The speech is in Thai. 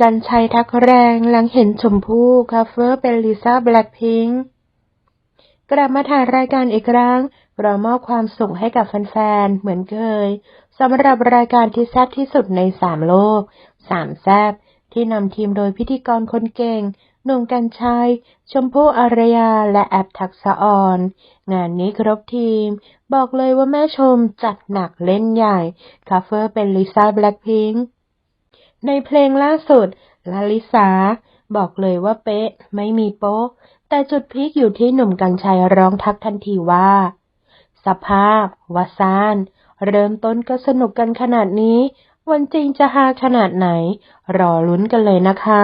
กันชัยทักแรงหลังเห็นชมพู่คาเฟอร์เป็นลิซ่าแบล็คพิงค์กลับมาถ่ายรายการอีกครั้ง เรามอบความสุขให้กับแฟนๆ เหมือนเคยสำหรับรายการที่แซ่บที่สุดในสามโลกสามแซ่บที่นำทีมโดยพิธีกรคนเก่งหนุ่มกัญชัย ชมพู่อารยา และแอบทักษะอ่อน งานนี้ครบทีม บอกเลยว่าแม่ชมจัดหนักเล่นใหญ่ คาเฟอร์เป็นลิซ่าแบล็คพิงค์ ในเพลงล่าสุดลาลิสา บอกเลยว่าเป๊ะ ไม่มีโป๊ะ แต่จุดพีคอยู่ที่หนุ่มกัญชัยร้องทักทันทีว่า สภาพวาซาน เริ่มต้นก็สนุกกันขนาดนี้ วันจริงจะฮาขนาดไหน รอลุ้นกันเลยนะคะ